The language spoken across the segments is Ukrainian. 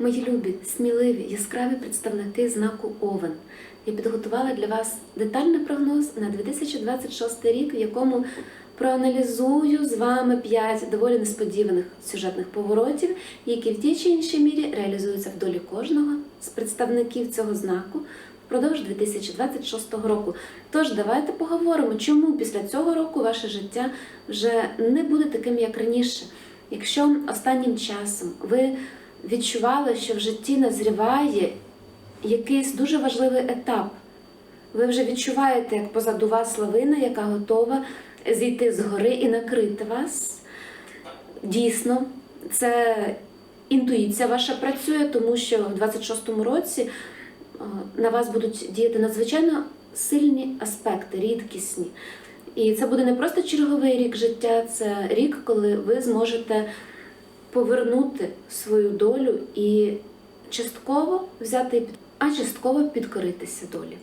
Мої любі, сміливі, яскраві представники знаку Овен. Я підготувала для вас детальний прогноз на 2026 рік, в якому проаналізую з вами 5 доволі несподіваних сюжетних поворотів, які в тій чи іншій мірі реалізуються в долі кожного з представників цього знаку впродовж 2026 року. Тож давайте поговоримо, чому після цього року ваше життя вже не буде таким, як раніше. Якщо останнім часом ви відчували, що в житті назріває якийсь дуже важливий етап, ви вже відчуваєте, як позаду вас лавина, яка готова зійти з гори і накрити вас. Дійсно, це інтуїція ваша працює, тому що в 26-му році е, на вас будуть діяти надзвичайно сильні аспекти, рідкісні. І це буде не просто черговий рік життя, це рік, коли ви зможете повернути свою долю і частково взяти, а частково підкоритися долі.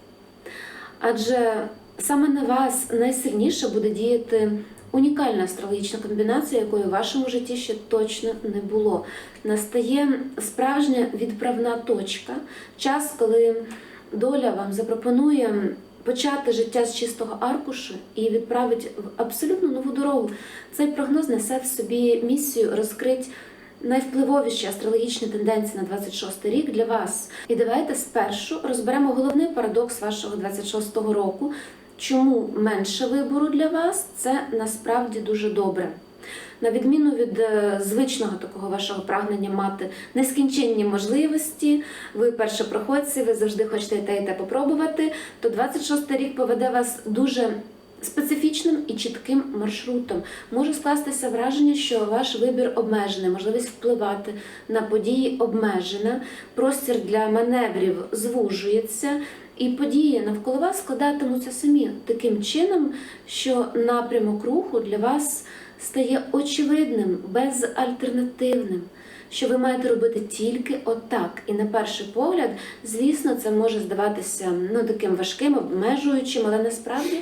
Адже саме на вас найсильніше буде діяти унікальна астрологічна комбінація, якої в вашому житті ще точно не було. Настає справжня відправна точка, час, коли доля вам запропонує почати життя з чистого аркушу і відправить в абсолютно нову дорогу. Цей прогноз несе в собі місію розкрити найвпливовіші астрологічні тенденції на 26 рік для вас. І давайте спершу розберемо головний парадокс вашого 26-го року. Чому менше вибору для вас це насправді дуже добре. На відміну від е, звичного такого вашого прагнення мати нескінченні можливості, ви першопроходці, ви завжди хочете і те, і те попробувати, то 26 рік поведе вас дуже специфічним і чітким маршрутом. Може скластися враження, що ваш вибір обмежений, можливість впливати на події обмежена, простір для маневрів звужується. І події навколо вас складатимуться самі таким чином, що напрямок руху для вас стає очевидним, безальтернативним, що ви маєте робити тільки отак. І на перший погляд, звісно, це може здаватися ну, таким важким, обмежуючим, але насправді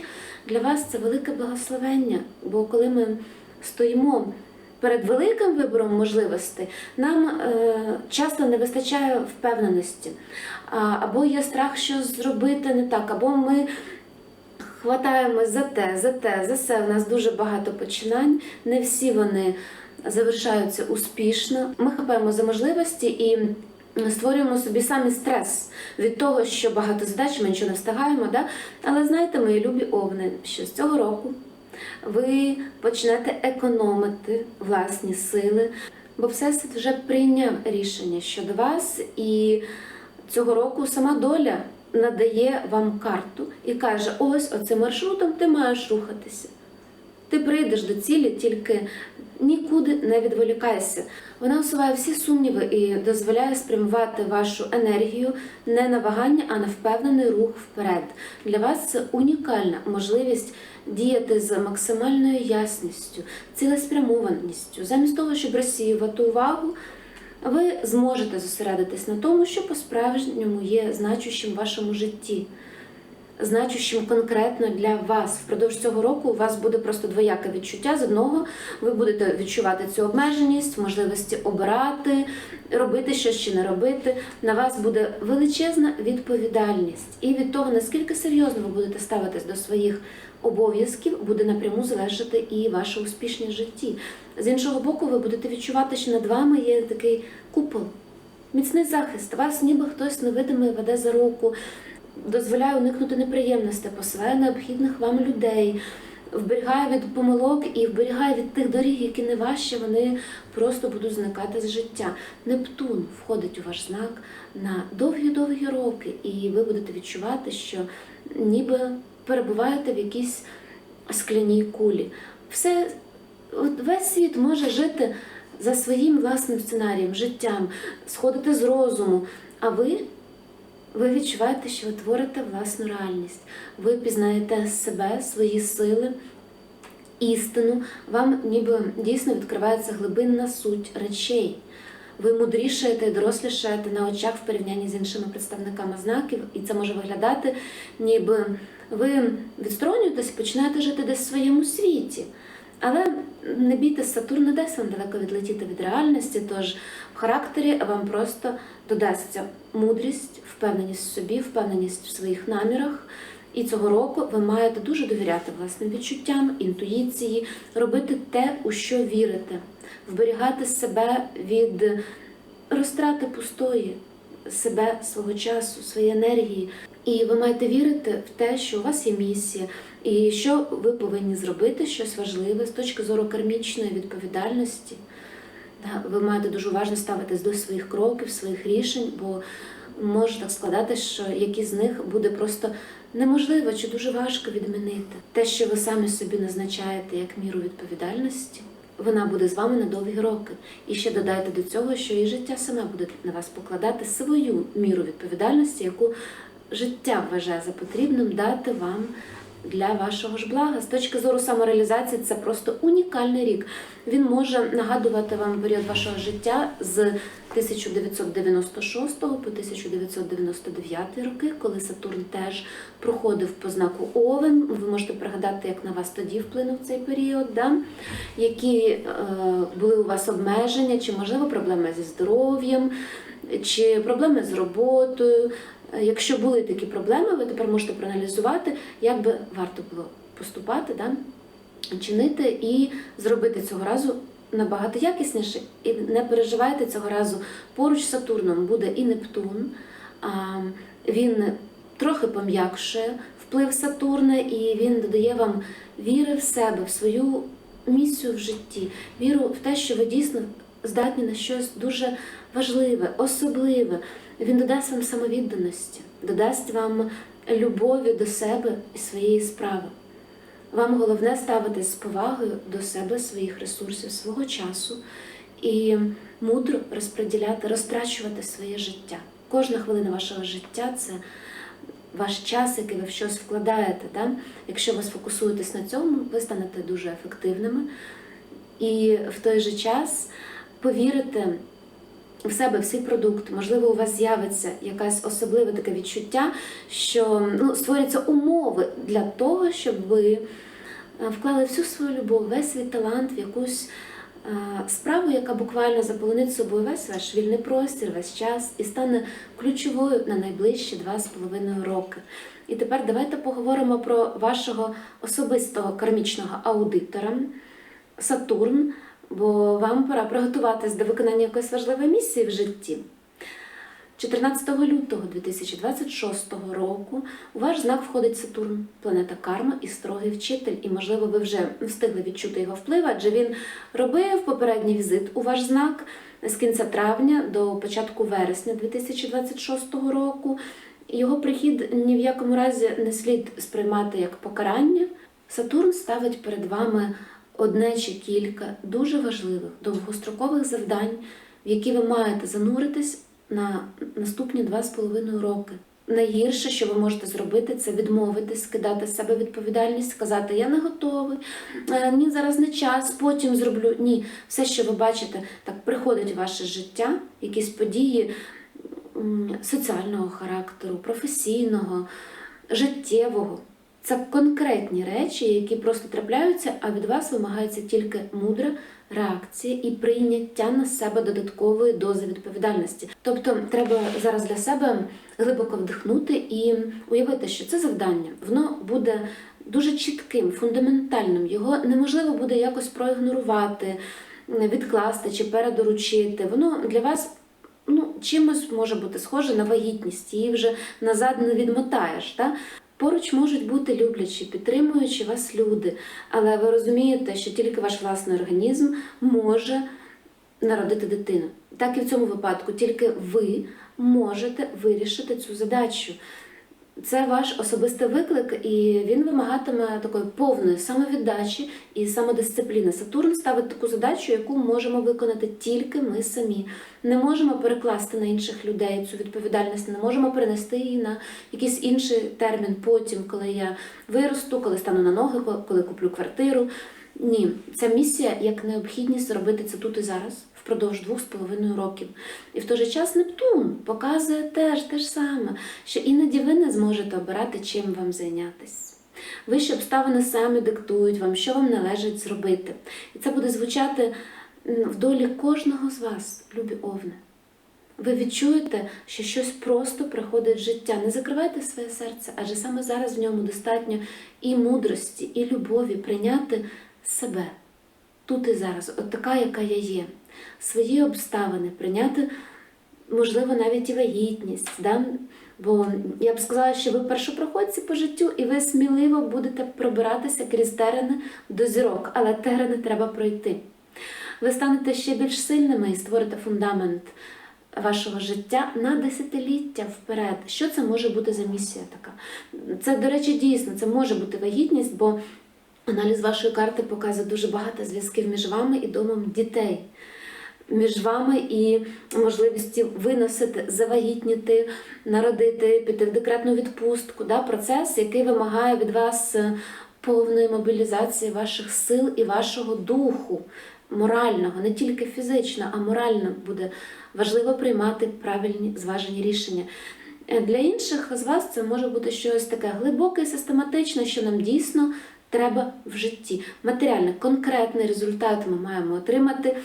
для вас це велике благословення. Бо коли ми стоїмо перед великим вибором можливостей, нам е, часто не вистачає впевненості, а, або є страх, що зробити не так, або ми хватаємось за те, за те, за все. У нас дуже багато починань, не всі вони завершаються успішно. Ми хапаємо за можливості і створюємо собі самі стрес від того, що багато задач ми нічого не встигаємо. Да? Але знаєте, мої любі овни, що з цього року ви почнете економити власні сили, бо Всесвіт вже прийняв рішення щодо вас, і цього року сама доля надає вам карту і каже: ось оцим маршрутом ти маєш рухатися. Ти прийдеш до цілі, тільки нікуди не відволікайся. Вона усуває всі сумніви і дозволяє спрямувати вашу енергію не на вагання, а на впевнений рух вперед. Для вас це унікальна можливість діяти з максимальною ясністю, цілеспрямованістю. Замість того, щоб розсіювати увагу, ви зможете зосередитись на тому, що по-справжньому є значущим в вашому житті значущим конкретно для вас. Впродовж цього року у вас буде просто двояке відчуття. З одного ви будете відчувати цю обмеженість, можливості обирати, робити щось чи не робити. На вас буде величезна відповідальність. І від того, наскільки серйозно ви будете ставитись до своїх обов'язків, буде напряму залежати і ваше успішність в житті. З іншого боку, ви будете відчувати, що над вами є такий купол. Міцний захист, вас ніби хтось невидимий веде за руку, дозволяє уникнути неприємностей, посилає необхідних вам людей, вберігає від помилок і вберігає від тих доріг, які не ваші, вони просто будуть зникати з життя. Нептун входить у ваш знак на довгі-довгі роки, і ви будете відчувати, що ніби перебуваєте в якійсь скляній кулі. Все, от весь світ може жити за своїм власним сценарієм, життям, сходити з розуму. А ви ви відчуваєте, що ви творите власну реальність. Ви пізнаєте себе, свої сили, істину. Вам ніби дійсно відкривається глибинна суть речей. Ви мудрішаєте і дорослішаєте на очах в порівнянні з іншими представниками знаків, і це може виглядати, ніби ви відсторонюєтесь, починаєте жити десь в своєму світі. Але не бійтесь, Сатурн не дасть вам далеко відлетіти від реальності, тож в характері вам просто додасться мудрість, впевненість в собі, впевненість в своїх намірах. І цього року ви маєте дуже довіряти власним відчуттям, інтуїції, робити те, у що вірите, вберігати себе від розтрати пустої себе, свого часу, своєї енергії. І ви маєте вірити в те, що у вас є місія, і що ви повинні зробити щось важливе з точки зору кармічної відповідальності. Ви маєте дуже уважно ставитись до своїх кроків, своїх рішень, бо може так складатися, що які з них буде просто неможливо чи дуже важко відмінити. Те, що ви самі собі назначаєте як міру відповідальності, вона буде з вами на довгі роки. І ще додайте до цього, що і життя саме буде на вас покладати свою міру відповідальності, яку життя вважає за потрібним дати вам для вашого ж блага. З точки зору самореалізації, це просто унікальний рік. Він може нагадувати вам період вашого життя з 1996 по 1999 роки, коли Сатурн теж проходив по знаку Овен. Ви можете пригадати, як на вас тоді вплинув цей період, да? які е, були у вас обмеження, чи можливо проблеми зі здоров'ям, чи проблеми з роботою. Е, Якщо були такі проблеми, ви тепер можете проаналізувати, як би варто було поступати, да? чинити і зробити цього разу набагато якісніше. І не переживайте цього разу. Поруч з Сатурном буде і Нептун. Він трохи пом'якшує вплив Сатурна, і він додає вам віри в себе, в свою місію в житті, віру в те, що ви дійсно здатні на щось дуже важливе, особливе. Він додасть вам самовідданості, додасть вам любові до себе і своєї справи. Вам головне ставитись з повагою до себе, своїх ресурсів, свого часу і мудро розподіляти, розтрачувати своє життя. Кожна хвилина вашого життя це ваш час, який ви в щось вкладаєте. Да? Якщо ви сфокусуєтесь на цьому, ви станете дуже ефективними. І в той же час повірите в себе в свій продукт. Можливо, у вас з'явиться якесь особливе таке відчуття, що ну, створяться умови для того, щоб ви е, вклали всю свою любов, весь свій талант в якусь е, справу, яка буквально заполонить собою весь ваш вільний простір, весь час і стане ключовою на найближчі два з половиною роки. І тепер давайте поговоримо про вашого особистого кармічного аудитора Сатурн, бо вам пора приготуватись до виконання якоїсь важливої місії в житті. 14 лютого 2026 року у ваш знак входить Сатурн, планета Карма і строгий вчитель, і, можливо, ви вже встигли відчути його вплив, адже він робив попередній візит у ваш знак з кінця травня до початку вересня 2026 року. Його прихід ні в якому разі не слід сприймати як покарання. Сатурн ставить перед вами одне чи кілька дуже важливих довгострокових завдань, в які ви маєте зануритись на наступні два з половиною роки. Найгірше, що ви можете зробити, це відмовитись, скидати з себе відповідальність, сказати Я не готовий, е, ні, зараз не час, потім зроблю. Ні, все, що ви бачите, так приходить в ваше життя, якісь події соціального характеру, професійного, життєвого. Це конкретні речі, які просто трапляються, а від вас вимагається тільки мудра реакція і прийняття на себе додаткової дози відповідальності. Тобто, треба зараз для себе глибоко вдихнути і уявити, що це завдання воно буде дуже чітким, фундаментальним. Його неможливо буде якось проігнорувати, відкласти чи передоручити. Воно для вас. Ну, чимось може бути схоже на вагітність, її вже назад не відмотаєш. Та? Поруч можуть бути люблячі, підтримуючи вас люди, але ви розумієте, що тільки ваш власний організм може народити дитину. Так і в цьому випадку тільки ви можете вирішити цю задачу. Це ваш особистий виклик, і він вимагатиме такої повної самовіддачі і самодисципліни. Сатурн ставить таку задачу, яку можемо виконати тільки ми самі. Не можемо перекласти на інших людей цю відповідальність, не можемо перенести її на якийсь інший термін потім, коли я виросту, коли стану на ноги, коли куплю квартиру. Ні, ця місія як необхідність зробити це тут і зараз, впродовж двох з половиною років. І в той же час Нептун показує теж те ж саме, що іноді ви не зможете обирати, чим вам зайнятися. Вищі обставини самі диктують вам, що вам належить зробити. І це буде звучати в долі кожного з вас, любі овни. Ви відчуєте, що щось просто приходить в життя. Не закривайте своє серце, адже саме зараз в ньому достатньо і мудрості, і любові прийняти себе тут і зараз, от така, яка я є, свої обставини, прийняти, можливо, навіть і вагітність. Да? Бо я б сказала, що ви першопроходці по життю, і ви сміливо будете пробиратися крізь терени до зірок, але терени треба пройти. Ви станете ще більш сильними і створите фундамент вашого життя на десятиліття вперед. Що це може бути за місія така? Це, до речі, дійсно, це може бути вагітність, бо аналіз вашої карти показує дуже багато зв'язків між вами і домом дітей. Між вами і можливістю виносити, завагітніти, народити, піти в декретну відпустку. Да? Процес, який вимагає від вас е, повної мобілізації ваших сил і вашого духу морального, не тільки фізично, а морально буде важливо приймати правильні зважені рішення. Е, Для інших з вас це може бути щось таке глибоке і систематичне, що нам дійсно треба в житті. Матеріальний, конкретний результат ми маємо отримати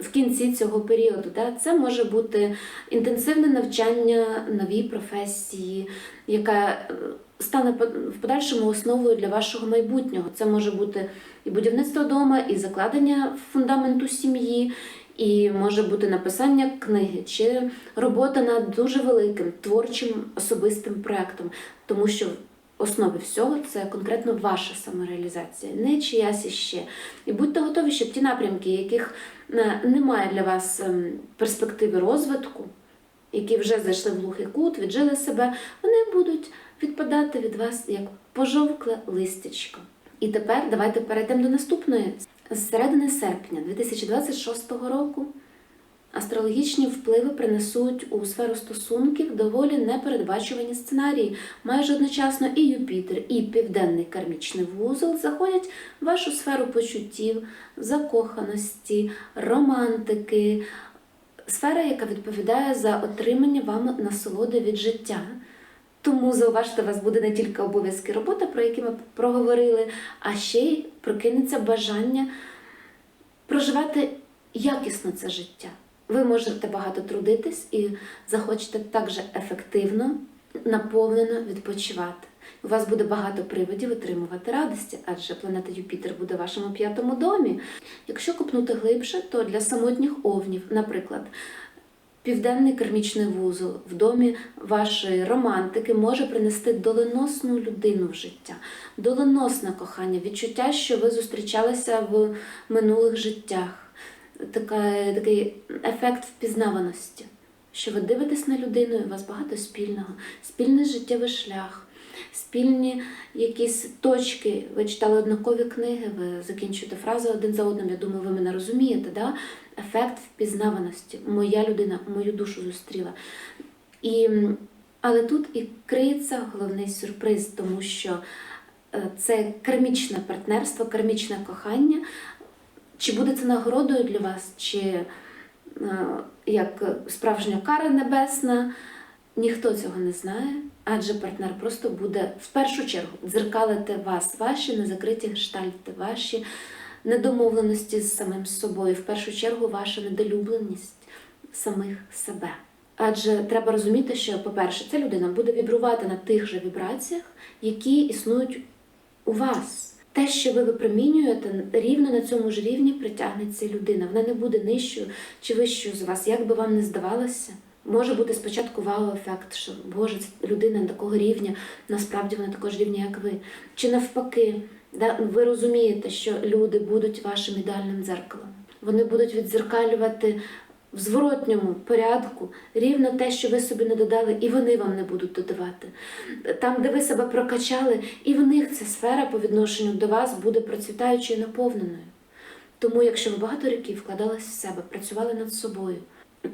в кінці цього періоду. Це може бути інтенсивне навчання новій професії, яка е, стане в подальшому основою для вашого майбутнього. Це може бути і будівництво дома, і закладення фундаменту сім'ї, і може бути написання книги чи робота над дуже великим творчим особистим проектом, тому що в основі всього це конкретно ваша самореалізація, не чиясь іще. І будьте готові, щоб ті напрямки, яких е, немає для вас ем, перспективи розвитку, які вже зайшли в глухий кут, віджили себе, вони будуть відпадати від вас як пожовкле листячко. І тепер давайте перейдемо до наступної. З середини серпня 2026 року астрологічні впливи принесуть у сферу стосунків доволі непередбачувані сценарії. Майже одночасно і Юпітер, і південний кармічний вузол заходять в вашу сферу почуттів, закоханості, романтики, сфера, яка відповідає за отримання вами насолоди від життя. Тому зауважте, у вас буде не тільки обов'язки роботи, про які ми проговорили, а ще й прокинеться бажання проживати якісно це життя. Ви можете багато трудитись і захочете також ефективно, наповнено відпочивати. У вас буде багато приводів отримувати радості, адже планета Юпітер буде в вашому п'ятому домі. Якщо копнути глибше, то для самотніх овнів, наприклад, Південний кармічний вузол в домі вашої романтики може принести доленосну людину в життя, доленосне кохання, відчуття, що ви зустрічалися в минулих життях, така, такий ефект впізнаваності, що ви дивитесь на людину, і у вас багато спільного, спільний життєвий шлях, спільні якісь точки. Ви читали однакові книги, ви закінчуєте фрази один за одним. Я думаю, ви мене розумієте. Да? Ефект впізнаваності. Моя людина мою душу зустріла. І, але тут і криється головний сюрприз, тому що е, це кармічне партнерство, кармічне кохання. Чи буде це нагородою для вас, чи е, як справжня кара небесна, ніхто цього не знає, адже партнер просто буде в першу чергу дзеркалити вас, ваші незакриті гештальти, ваші недомовленості з самим собою, в першу чергу, ваша недолюбленість самих себе. Адже треба розуміти, що, по-перше, ця людина буде вібрувати на тих же вібраціях, які існують у вас. Те, що ви випромінюєте, рівно на цьому ж рівні притягнеться людина. Вона не буде нижчою чи вищою з вас, як би вам не здавалося. Може бути спочатку вау-ефект, що Боже, людина такого рівня, насправді вона такого ж рівня, як ви. Чи навпаки, да, ви розумієте, що люди будуть вашим ідеальним дзеркалом. Вони будуть віддзеркалювати в зворотньому порядку рівно те, що ви собі не додали, і вони вам не будуть додавати. Там, де ви себе прокачали, і в них ця сфера по відношенню до вас буде процвітаючою і наповненою. Тому, якщо ви багато років вкладались в себе, працювали над собою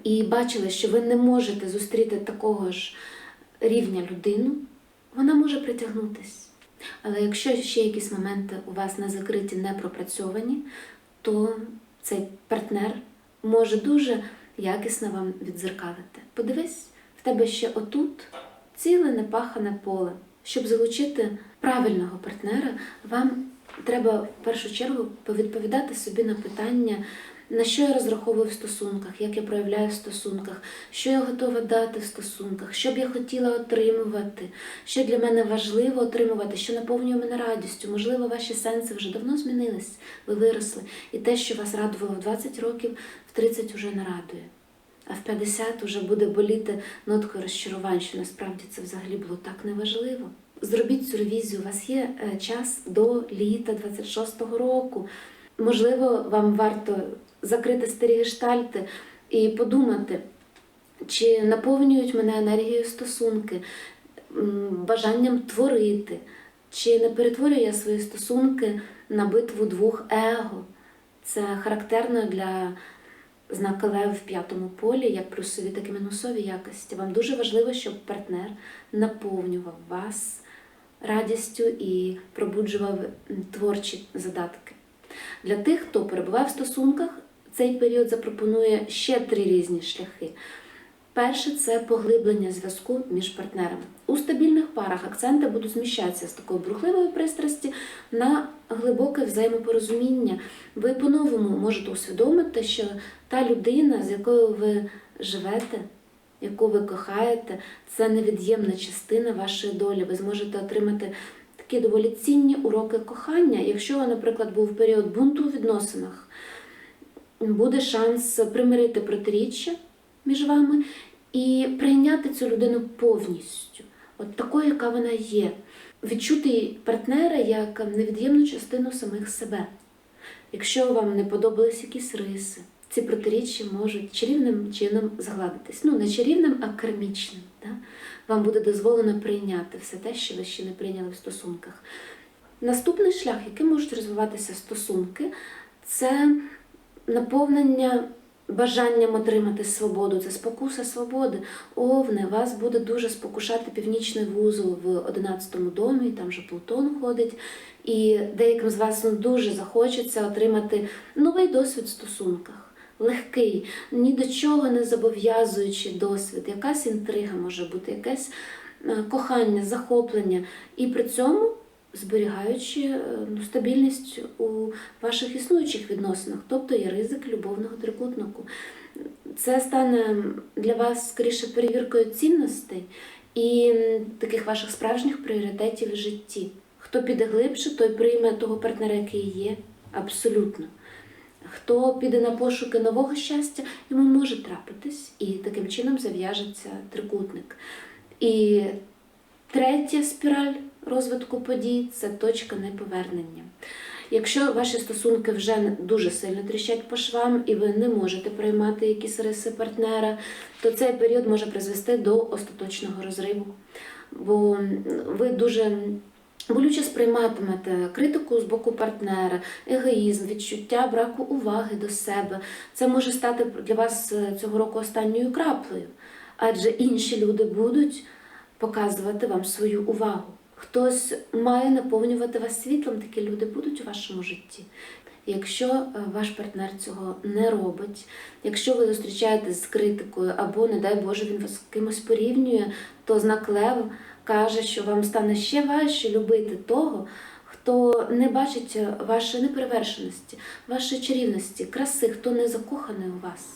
і бачили, що ви не можете зустріти такого ж рівня людину, вона може притягнутись. Але якщо ще якісь моменти у вас не закриті, не пропрацьовані, то цей партнер може дуже якісно вам відзеркалити. Подивись, в тебе ще отут ціле непахане поле. Щоб залучити правильного партнера, вам треба в першу чергу повідповідати собі на питання, на що я розраховую в стосунках, як я проявляю в стосунках, що я готова дати в стосунках, що б я хотіла отримувати, що для мене важливо отримувати, що наповнює мене радістю. Можливо, ваші сенси вже давно змінились, ви виросли, і те, що вас радувало в 20 років, в 30 вже не радує. А в 50 вже буде боліти ноткою розчарувань, що насправді це взагалі було так неважливо. Зробіть цю ревізію. У вас є е, час до літа 26-го року. Можливо, вам варто закрити старі гештальти і подумати, чи наповнюють мене енергією стосунки, бажанням творити, чи не перетворюю я свої стосунки на битву двох его. Це характерно для знака Лев в п'ятому полі, як плюсові, так і мінусові якості. Вам дуже важливо, щоб партнер наповнював вас радістю і пробуджував творчі задатки. Для тих, хто перебуває в стосунках, цей період запропонує ще три різні шляхи. Перше це поглиблення зв'язку між партнерами. У стабільних парах акценти будуть зміщатися з такої бурхливої пристрасті на глибоке взаємопорозуміння. Ви по-новому можете усвідомити, що та людина, з якою ви живете, яку ви кохаєте, це невід'ємна частина вашої долі. Ви зможете отримати такі доволі цінні уроки кохання. Якщо, наприклад, був період бунту у відносинах, буде шанс примирити протиріччя між вами і прийняти цю людину повністю, от такою, яка вона є. Відчути партнера як невід'ємну частину самих себе. Якщо вам не подобались якісь риси, ці протиріччя можуть чарівним чином згладитись. Ну, не чарівним, а кармічним. Да? Вам буде дозволено прийняти все те, що ви ще не прийняли в стосунках. Наступний шлях, яким можуть розвиватися стосунки, це наповнення бажанням отримати свободу, це спокуса свободи. Овне, вас буде дуже спокушати північний вузол в 11 домі, там же Плутон ходить, і деяким з вас ну, дуже захочеться отримати новий досвід в стосунках. Легкий, ні до чого не зобов'язуючий досвід, якась інтрига може бути, якесь е, кохання, захоплення, і при цьому зберігаючи е, ну, стабільність у ваших існуючих відносинах, тобто є ризик любовного трикутнику. Це стане для вас скоріше перевіркою цінностей і таких ваших справжніх пріоритетів в житті. Хто піде глибше, той прийме того партнера, який є, абсолютно. Хто піде на пошуки нового щастя, йому може трапитись, і таким чином зав'яжеться трикутник. І третя спіраль розвитку подій це точка неповернення. Якщо ваші стосунки вже дуже сильно тріщать по швам і ви не можете приймати якісь риси партнера, то цей період може призвести до остаточного розриву. Бо ви дуже болюче сприйматимете критику з боку партнера, егоїзм, відчуття браку уваги до себе. Це може стати для вас цього року останньою краплею, адже інші люди будуть показувати вам свою увагу. Хтось має наповнювати вас світлом, такі люди будуть у вашому житті. Якщо е, ваш партнер цього не робить, якщо ви зустрічаєтесь з критикою або, не дай Боже, він вас з кимось порівнює, то знак Лев каже, що вам стане ще важче любити того, хто не бачить вашої неперевершеності, вашої чарівності, краси, хто не закоханий у вас,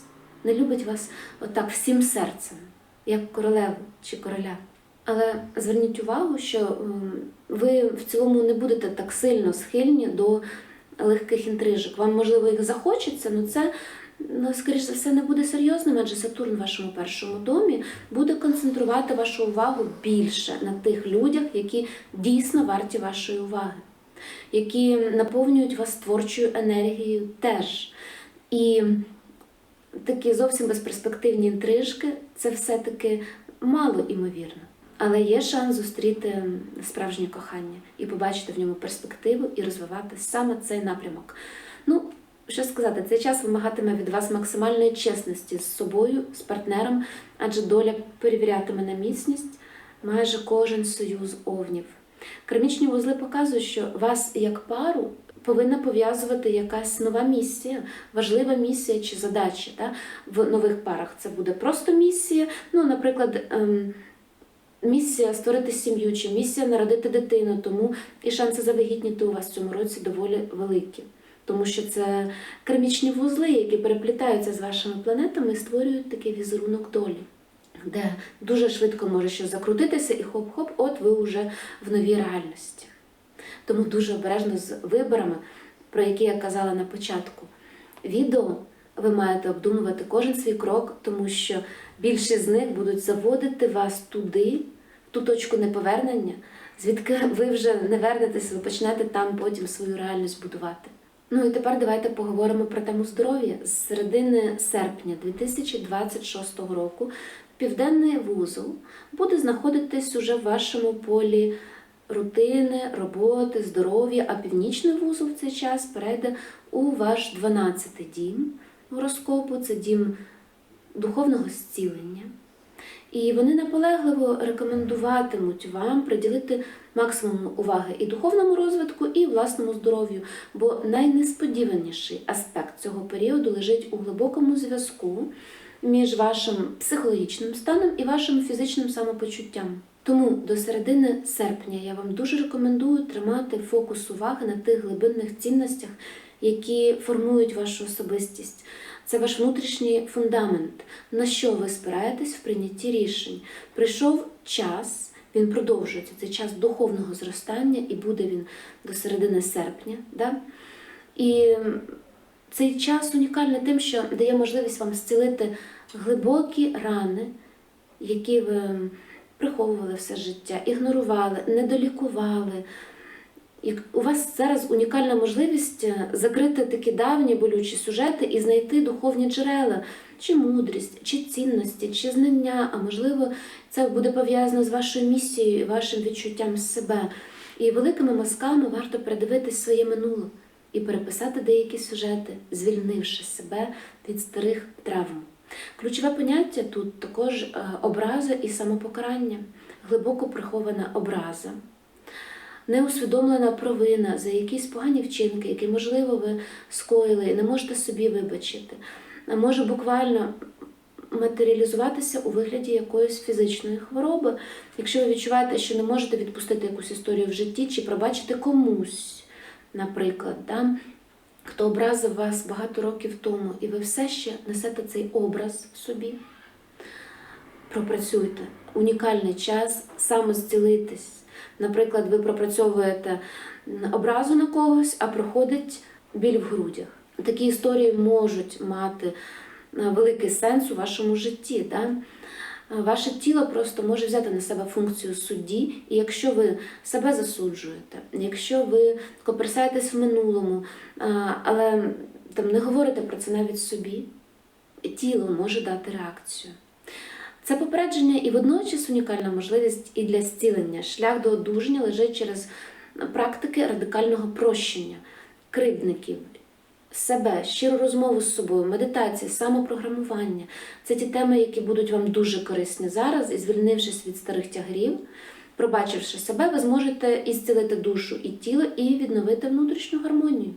не любить вас отак всім серцем, як королеву чи короля. Але зверніть увагу, що ви в цілому не будете так сильно схильні до легких інтрижок. Вам, можливо, їх захочеться, але це, ну, скоріш за все, не буде серйозним, адже Сатурн в вашому першому домі буде концентрувати вашу увагу більше на тих людях, які дійсно варті вашої уваги, які наповнюють вас творчою енергією теж. І такі зовсім безперспективні інтрижки це все-таки мало імовірно. Але є шанс зустріти справжнє кохання і побачити в ньому перспективу і розвивати саме цей напрямок. Ну, що сказати, цей час вимагатиме від вас максимальної чесності з собою, з партнером, адже доля перевірятиме на міцність майже кожен союз овнів. Кармічні вузли показують, що вас як пару повинна пов'язувати якась нова місія, важлива місія чи задача. Та? В нових парах це буде просто місія. Ну, наприклад, ем, місія створити сім'ю чи місія народити дитину, тому і шанси завагітніти у вас в цьому році доволі великі. Тому що це кармічні вузли, які переплітаються з вашими планетами і створюють такий візерунок долі, де дуже швидко може щось закрутитися, і хоп-хоп, от ви вже в новій реальності. Тому дуже обережно з виборами, про які я казала на початку відео, ви маєте обдумувати кожен свій крок, тому що більшість з них будуть заводити вас туди, в ту точку неповернення, звідки ви вже не вернетесь, ви почнете там потім свою реальність будувати. Ну і тепер давайте поговоримо про тему здоров'я. З середини серпня 2026 року південний вузол буде знаходитись уже в вашому полі рутини, роботи, здоров'я, а північний вузол в цей час перейде у ваш 12-й дім гороскопу, це дім духовного зцілення. І вони наполегливо рекомендуватимуть вам приділити максимум уваги і духовному розвитку, і власному здоров'ю, бо найнесподіваніший аспект цього періоду лежить у глибокому зв'язку між вашим психологічним станом і вашим фізичним самопочуттям. Тому до середини серпня я вам дуже рекомендую тримати фокус уваги на тих глибинних цінностях, які формують вашу особистість. Це ваш внутрішній фундамент, на що ви спираєтесь в прийнятті рішень. Прийшов час, він продовжується цей час духовного зростання, і буде він до середини серпня. Да? І цей час унікальний тим, що дає можливість вам зцілити глибокі рани, які ви приховували все життя, ігнорували, недолікували. І у вас зараз унікальна можливість е, закрити такі давні болючі сюжети і знайти духовні джерела, чи мудрість, чи цінності, чи знання, а можливо, це буде пов'язано з вашою місією, і вашим відчуттям себе. І великими мазками варто передивитись своє минуле і переписати деякі сюжети, звільнивши себе від старих травм. Ключове поняття тут також е, образа і самопокарання, глибоко прихована образа неусвідомлена провина за якісь погані вчинки, які, можливо, ви скоїли і не можете собі вибачити, може буквально матеріалізуватися у вигляді якоїсь фізичної хвороби, якщо ви відчуваєте, що не можете відпустити якусь історію в житті чи пробачити комусь, наприклад, да? хто образив вас багато років тому, і ви все ще несете цей образ собі. Пропрацюйте унікальний час самозцілитись. Наприклад, ви пропрацьовуєте образу на когось, а проходить біль в грудях. Такі історії можуть мати е, великий сенс у вашому житті. Да? Ваше тіло просто може взяти на себе функцію судді, і якщо ви себе засуджуєте, якщо ви коперсаєтесь в минулому, але там не говорите про це навіть собі, тіло може дати реакцію. Це попередження і водночас унікальна можливість і для зцілення. Шлях до одужання лежить через практики радикального прощення, кривдників, себе, щиру розмову з собою, медитації, самопрограмування. Це ті теми, які будуть вам дуже корисні зараз, і звільнившись від старих тягарів, пробачивши себе, ви зможете і зцілити душу і тіло, і відновити внутрішню гармонію.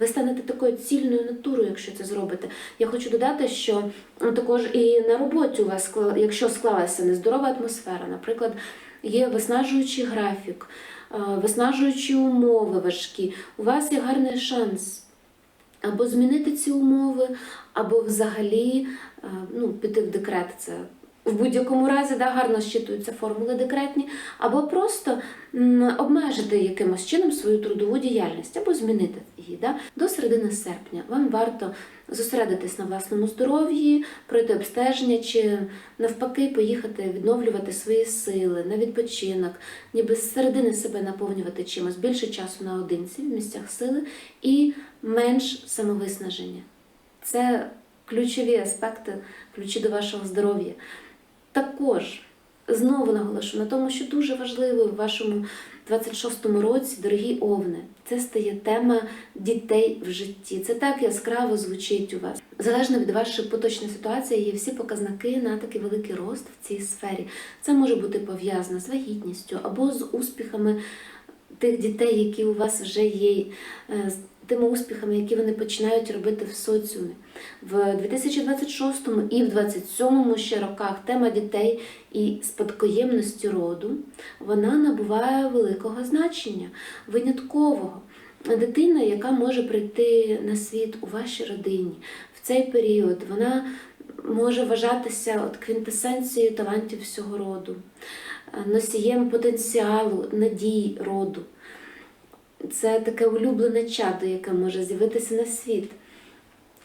Ви станете такою цільною натурою, якщо це зробите. Я хочу додати, що також і на роботі у вас, якщо склалася нездорова атмосфера, наприклад, є виснажуючий графік, виснажуючі умови важкі, у вас є гарний шанс. Або змінити ці умови, або взагалі ну, піти в декрет. Це в будь-якому разі да, гарно щитуються формули декретні, або просто обмежити якимось чином свою трудову діяльність, або змінити її. Да. До середини серпня вам варто зосередитись на власному здоров'ї, пройти обстеження чи навпаки поїхати відновлювати свої сили на відпочинок, ніби з середини себе наповнювати чимось більше часу наодинці в місцях сили і менш самовиснаження. Це ключові аспекти, ключі до вашого здоров'я. Також знову наголошую на тому, що дуже важливо в вашому 26-му році, дорогі овни, це стає тема дітей в житті. Це так яскраво звучить у вас. Залежно від вашої поточної ситуації, є всі показники на такий великий рост в цій сфері. Це може бути пов'язано з вагітністю або з успіхами тих дітей, які у вас вже є, е, тими успіхами, які вони починають робити в соціумі. В 2026 і в 2027 ще роках тема дітей і спадкоємності роду вона набуває великого значення, виняткового. Дитина, яка може прийти на світ у вашій родині в цей період, вона може вважатися от квінтесенцією талантів всього роду, носієм потенціалу, надій роду. Це таке улюблене чадо, яке може з'явитися на світ.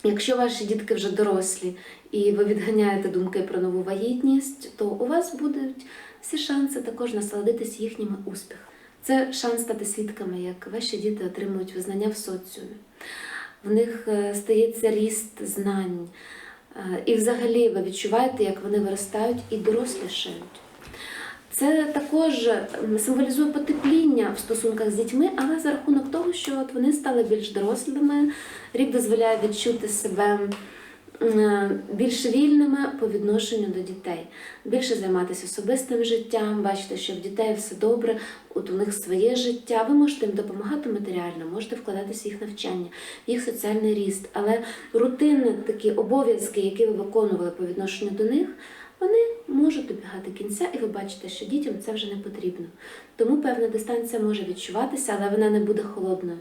Якщо ваші дітки вже дорослі і ви відганяєте думки про нову вагітність, то у вас будуть всі шанси також насолодитись їхніми успіхами. Це шанс стати свідками, як ваші діти отримують визнання в соціумі. В них е, стається ріст знань. Е, І взагалі ви відчуваєте, як вони виростають і дорослішають. Це також символізує потепління в стосунках з дітьми, але за рахунок того, що от вони стали більш дорослими, рік дозволяє відчути себе більш вільними по відношенню до дітей, більше займатися особистим життям, бачити, що в дітей все добре, от у них своє життя. Ви можете їм допомагати матеріально, можете вкладатися в їх навчання, в їх соціальний ріст, але рутинні такі обов'язки, які ви виконували по відношенню до них. Вони можуть добігати кінця, і ви бачите, що дітям це вже не потрібно. Тому певна дистанція може відчуватися, але вона не буде холодною.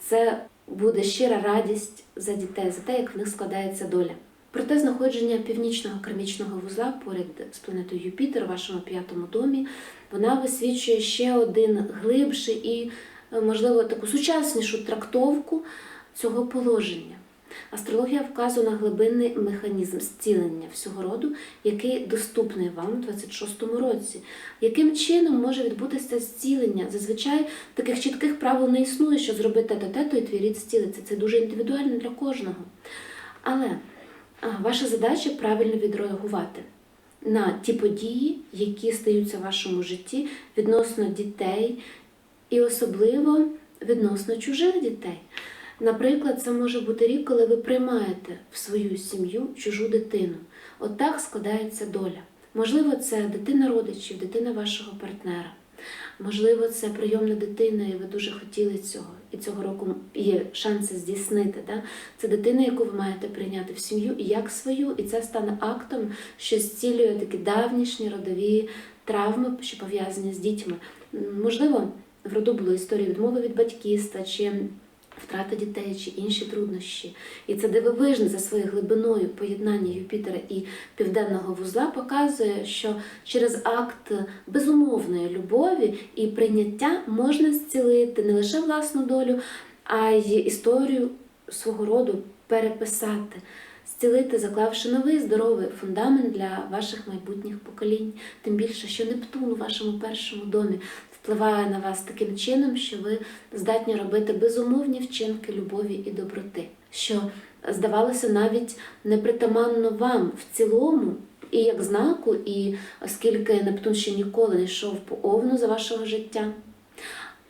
Це буде щира радість за дітей, за те, як в них складається доля. Проте знаходження північного кармічного вузла поряд з планетою Юпітер у вашому п'ятому домі, вона висвічує ще один глибший і, е, можливо, таку сучаснішу трактовку цього положення. Астрологія вказує на глибинний механізм зцілення всього роду, який доступний вам у 26-му році. Яким чином може відбутися зцілення? Зазвичай таких чітких правил не існує, що зробити те-то і твій рід зцілиться. Це дуже індивідуально для кожного. Але ваша задача правильно відреагувати на ті події, які стаються в вашому житті відносно дітей, і особливо відносно чужих дітей. Наприклад, це може бути рік, коли ви приймаєте в свою сім'ю чужу дитину. От так складається доля. Можливо, це дитина родичів, дитина вашого партнера. Можливо, це прийомна дитина, і ви дуже хотіли цього. І цього року є шанси здійснити. Да? Це дитина, яку ви маєте прийняти в сім'ю і як свою, і це стане актом, що зцілює такі давнішні родові травми, що пов'язані з дітьми. Можливо, в роду були історії відмови від батьківства чи втрата дітей чи інші труднощі. І це дивовижне за своєю глибиною поєднання Юпітера і південного вузла показує, що через акт безумовної любові і прийняття можна зцілити не лише власну долю, а й історію свого роду переписати. Зцілити, заклавши новий здоровий фундамент для ваших майбутніх поколінь, тим більше, що Нептун у вашому першому домі впливає на вас таким чином, що ви здатні робити безумовні вчинки любові і доброти, що здавалося навіть непритаманно вам в цілому, і як знаку, і оскільки Нептун ще ніколи не йшов по овну за вашого життя,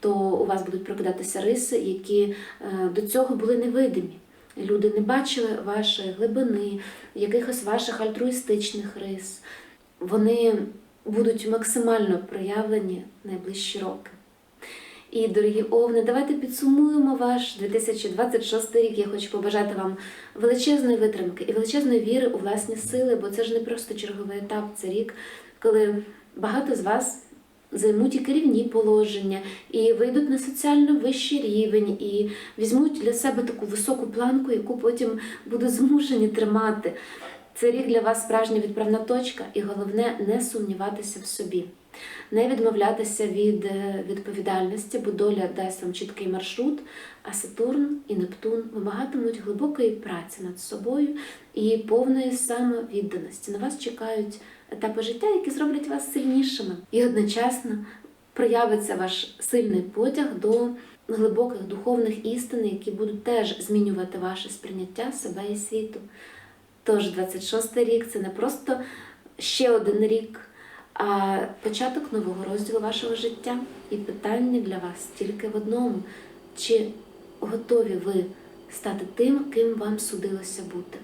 то у вас будуть прокидатися риси, які е, до цього були невидимі. Люди не бачили вашої глибини, якихось ваших альтруїстичних рис. Вони будуть максимально проявлені найближчі роки. І, дорогі овни, давайте підсумуємо ваш 2026 рік. Я хочу побажати вам величезної витримки і величезної віри у власні сили, бо це ж не просто черговий етап, це рік, коли багато з вас займуть і керівні положення, і вийдуть на соціально вищий рівень, і візьмуть для себе таку високу планку, яку потім будуть змушені тримати. Це рік для вас справжня відправна точка, і головне не сумніватися в собі, не відмовлятися від е, відповідальності, бо доля дасть вам чіткий маршрут, а Сатурн і Нептун вимагатимуть глибокої праці над собою і повної самовідданості. На вас чекають етапи життя, які зроблять вас сильнішими, і одночасно проявиться ваш сильний потяг до глибоких духовних істин, які будуть теж змінювати ваше сприйняття себе і світу. Тож 26 рік це не просто ще один рік, а початок нового розділу вашого життя. І питання для вас тільки в одному: чи готові ви стати тим, ким вам судилося бути?